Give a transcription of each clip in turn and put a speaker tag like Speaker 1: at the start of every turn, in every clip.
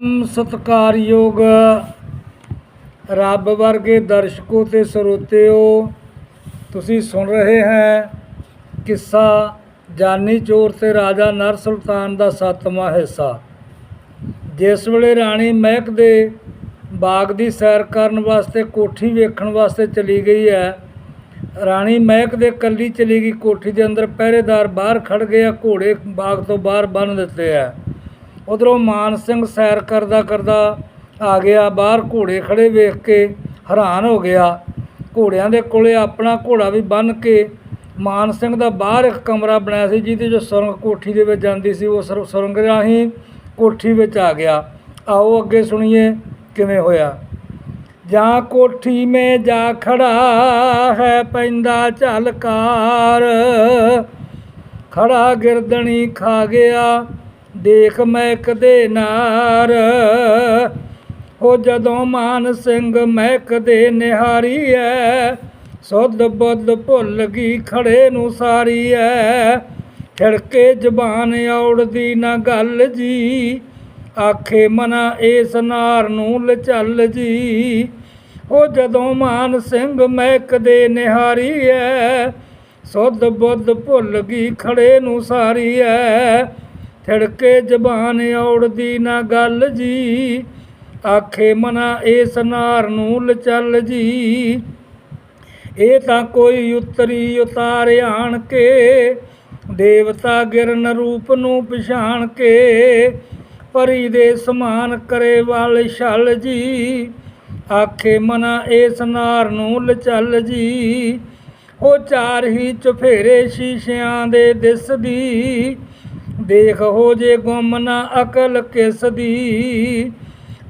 Speaker 1: ਸਤਿਕਾਰਯੋਗ ਰੱਬ ਵਰਗੇ ਦਰਸ਼ਕੋ ਤੇ ਸਰੋਤਿਓ, ਤੁਸੀਂ ਸੁਣ ਰਹੇ ਹੈ ਕਿੱਸਾ ਜਾਨੀ ਚੋਰ ਤੇ ਰਾਜਾ ਨਰ ਸੁਲਤਾਨ ਦਾ ਸੱਤਵਾਂ ਹਿੱਸਾ। ਜਿਸ ਵੇਲੇ ਰਾਣੀ ਮਹਿਕ ਦੇ ਬਾਗ ਦੀ ਸੈਰ ਕਰਨ ਵਾਸਤੇ ਕੋਠੀ ਵੇਖਣ ਵਾਸਤੇ ਚਲੀ ਗਈ ਹੈ, ਰਾਣੀ ਮਹਿਕ ਦੇ ਕੱਲੀ ਚਲੀ ਗਈ ਕੋਠੀ ਦੇ ਅੰਦਰ ਪਹਿਰੇਦਾਰ ਬਾਹਰ ਖੜ ਗਏ ਆ ਘੋੜੇ ਬਾਗ ਤੋਂ ਬਾਹਰ ਬੰਨ ਦਿੱਤੇ ਆ ਉਧਰੋਂ ਮਾਨ ਸਿੰਘ ਸੈਰ ਕਰਦਾ ਕਰਦਾ ਆ ਗਿਆ, ਬਾਹਰ ਘੋੜੇ ਖੜੇ ਵੇਖ ਕੇ ਹੈਰਾਨ ਹੋ ਗਿਆ। ਘੋੜਿਆਂ ਦੇ ਕੋਲੇ ਆਪਣਾ ਘੋੜਾ ਵੀ ਬੰਨ ਕੇ ਮਾਨ ਸਿੰਘ ਦਾ ਬਾਹਰ ਇੱਕ ਕਮਰਾ ਬਣਾਇਆ ਸੀ, ਜਿਹਦੇ ਜੋ ਸੁਰੰਗ ਕੋਠੀ ਦੇ ਵਿੱਚ ਜਾਂਦੀ ਸੀ, ਉਹ ਸੁਰ- ਸੁਰੰਗ ਰਾਹੀਂ ਕੋਠੀ ਵਿੱਚ ਆ ਗਿਆ। ਆਓ ਅੱਗੇ ਸੁਣੀਏ ਕਿਵੇਂ ਹੋਇਆ। ਜਾਂ ਕੋਠੀ ਮੇ ਜਾ ਖੜਾ ਹੈ ਪੈਂਦਾ ਝਲਕਾਰ, ਖੜਾ ਗਿਰਦਣੀ ਖਾ ਗਿਆ। ਦੇਖ ਮਹਿਕ ਦੇ ਨਾਰ। ਹੋ ਜਦੋਂ ਮਾਨ ਸਿੰਘ ਮਹਿਕ ਦੇ ਨਿਹਾਰੀ ਐ, ਸੁੱਧ ਬੁੱਧ ਭੁੱਲ ਗਈ ਖੜੇ ਨੂੰ ਸਾਰੀ ਐ। ਖਿੜਕੇ ਜ਼ਬਾਨ ਔੜਦੀ ਨਾ ਗੱਲ ਜੀ, ਆਖੇ ਮਨਾ ਇਸ ਨਾਰ ਨੂੰ ਲਚਲ ਜੀ। ਉਹ ਜਦੋਂ ਮਾਨ ਸਿੰਘ ਮਹਿਕ ਦੇ ਨਿਹਾਰੀ ਐ, ਸੁੱਧ ਬੁੱਧ ਭੁੱਲ ਗਈ ਖੜੇ ਨੂੰ ਸਾਰੀ ਐ। ਥਿੜਕੇ ਜ਼ਬਾਨ ਔੜਦੀ ਨਾ ਗੱਲ ਜੀ। ਆਖੇ ਮਨਾ ਇਸ ਨਾਰ ਨੂੰ ਲਚਲ ਜੀ। ਇਹ ਤਾਂ ਕੋਈ ਉਤਰੀ ਉਤਾਰ ਆਣ ਕੇ, ਦੇਵਤਾ ਗਿਰਨ ਰੂਪ ਨੂੰ ਪਛਾਣ ਕੇ, ਪਰੀ ਦੇ ਸਮਾਨ ਕਰੇ ਵਾਲ ਛਲ ਜੀ। ਆਖੇ ਮਨਾ ਇਸ ਨਾਰ ਨੂੰ ਲਚਲ ਜੀ। ਉਹ ਚਾਰ ਹੀ ਚਫੇਰੇ ਸ਼ੀਸ਼ਿਆਂ ਦੇ ਦਿਸਦੀ। ਦੇਖ ਹੋ ਜੇ ਗੁੰਮ ਨਾ ਅਕਲ ਕਿਸ ਦੀ?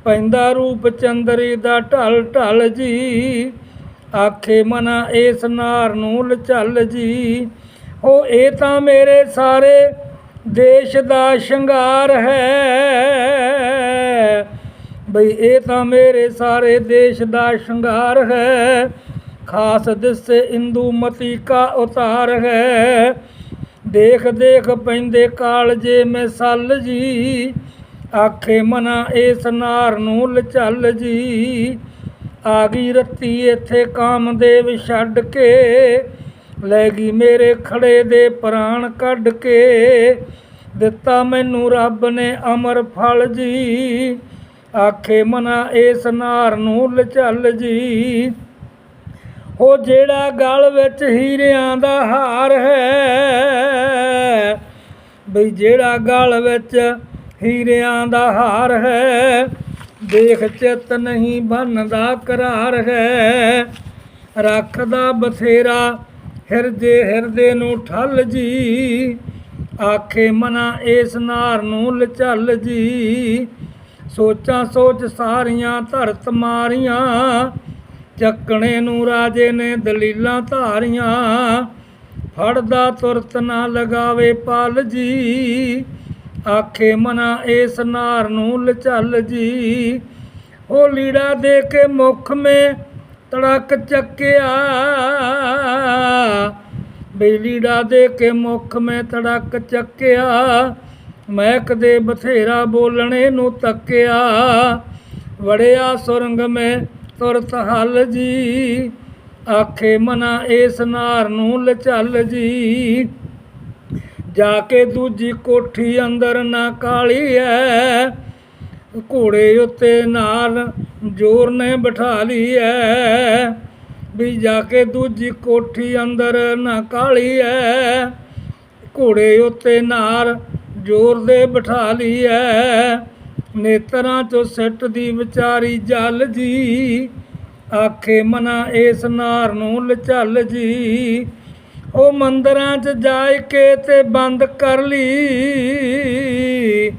Speaker 1: ਪੈਂਦਾ ਰੂਪ ਚੰਦਰੀ ਦਾ ਢਲ ਢਲ ਜੀ। ਆਖੇ ਮਨਾ ਇਸ ਨਾਰ ਨੂੰ ਲਚਲ ਜੀ। ਉਹ ਇਹ ਤਾਂ ਮੇਰੇ ਸਾਰੇ ਦੇਸ਼ ਦਾ ਸ਼ਿੰਗਾਰ ਹੈ। ਬਈ ਇਹ ਤਾਂ ਮੇਰੇ ਸਾਰੇ ਦੇਸ਼ ਦਾ ਸ਼ਿੰਗਾਰ ਹੈ। ਖਾਸ ਦਿਸੇ ਇੰਦੂਮਤੀ ਕਾ ਉਤਾਰ ਹੈ। ਦੇਖ ਦੇਖ ਪੈਂਦੇ ਕਾਲਜੇ ਮੈਂ ਸੱਲ ਜੀ। ਆਖੇ ਮਨਾ ਇਸ ਨਾਰ ਨੂੰ ਲਚਲ ਜੀ। ਆ ਗਈ ਰੱਤੀ ਇੱਥੇ ਕਾਮਦੇਵ ਛੱਡ ਕੇ। ਲੈ ਗਈ ਮੇਰੇ ਖੜੇ ਦੇ ਪ੍ਰਾਣ ਕੱਢ ਕੇ। ਦਿੱਤਾ ਮੈਨੂੰ ਰੱਬ ਨੇ ਅਮਰ ਫਲ ਜੀ। ਆਖੇ ਮਨਾ ਇਸ ਨਾਰ ਨੂੰ ਲਚਲ ਜੀ। ਉਹ ਜਿਹੜਾ ਗਲ ਵਿੱਚ ਹੀਰਿਆਂ ਦਾ ਹਾਰ ਹੈ। ਬਈ ਜਿਹੜਾ ਗਲ ਵਿੱਚ ਹੀਰਿਆਂ ਦਾ ਹਾਰ ਹੈ, ਦੇਖ ਚਿੱਤ ਨਹੀਂ ਬੰਨਦਾ ਕਰਾਰ ਹੈ। ਰੱਖਦਾ ਬਥੇਰਾ ਹਿਰਦੇ ਹਿਰਦੇ ਨੂੰ ਠੱਲ ਜੀ, ਆਖੇ ਮਨਾ ਇਸ ਨਾਰ ਨੂੰ ਲਚਲ ਜੀ। ਸੋਚਾਂ ਸੋਚ ਸਾਰੀਆਂ ਧਰਤ ਮਾਰੀਆਂ, ਚੱਕਣੇ ਨੂੰ ਰਾਜੇ ਨੇ ਦਲੀਲਾਂ ਧਾਰੀਆਂ। ਫੜਦਾ ਤੁਰਤ ਨਾ ਲਗਾਵੇ ਪਲ ਜੀ। ਆਖੇ ਮਨਾ ਇਸ ਨਾਰ ਨੂੰ ਲਚਲ ਜੀ। ਉਹ ਲੀੜਾ ਦੇ ਕੇ ਮੁਖ ਮੇ ਤੜਕ ਚੱਕਿਆ। ਬਈ ਦੇ ਕੇ ਮੁਖ ਮੈਂ ਤੜਕ ਚੱਕਿਆ। ਮਹਿਕ ਦੇ ਬਥੇਰਾ ਬੋਲਣੇ ਨੂੰ ਤੱਕਿਆ। ਵੜਿਆ ਸੁਰੰਗ ਮੈਂ ਤੁਰਤ ਹਲ ਜੀ। ਆਖੇ ਮਨਾ ਇਸ ਨਾਰ ਨੂੰ ਲਚਲ ਜੀ। ਜਾ ਕੇ ਦੂਜੀ ਕੋਠੀ ਅੰਦਰ ਨਾ ਕਾਲੀ ਐ ਘੋੜੇ ਉੱਤੇ ਨਾਲ ਜੋਰ ਨੇ ਬਿਠਾ ਲਈ ਐ ਵੀ ਜਾ ਕੇ ਦੂਜੀ ਕੋਠੀ ਅੰਦਰ ਨਾ ਕਾਲੀ ਐ ਘੋੜੇ ਉੱਤੇ ਨਾਲ ਜੋਰ ਦੇ ਬਿਠਾ ਲਈ ਐ ਨੇਤਰਾਂ ਚੋਂ ਸਿੱਟ ਦੀ ਵਿਚਾਰੀ ਜਲ ਜੀ। ਆਖੇ ਮਨਾ ਇਸ ਨਾਰ ਨੂੰ ਲਚਲ ਜੀ। ਉਹ ਮੰਦਰਾਂ 'ਚ ਜਾਇ ਕੇ ਤੇ ਬੰਦ ਕਰ ਲਈ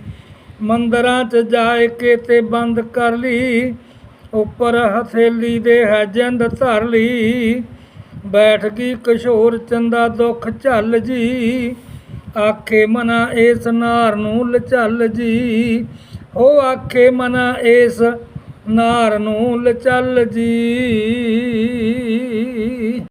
Speaker 1: ਮੰਦਰਾਂ 'ਚ ਜਾਇ ਕੇ ਤੇ ਬੰਦ ਕਰ ਲਈ ਉੱਪਰ ਹਥੇਲੀ ਦੇ ਹੈ ਜਿੰਦ ਧਰ ਲਈ ਬੈਠ ਗਈ ਕਿਸ਼ੋਰ ਚੰਦਾ ਦੁੱਖ ਝੱਲ ਜੀ। ਆਖੇ ਮਨਾ ਇਸ ਨਾਰ ਨੂੰ ਲਚਲ ਜੀ। ਉਹ ਆਖੇ ਮਨਾ ਇਸ ਨਾਰ ਨੂੰ ਲਚਲ ਜੀ।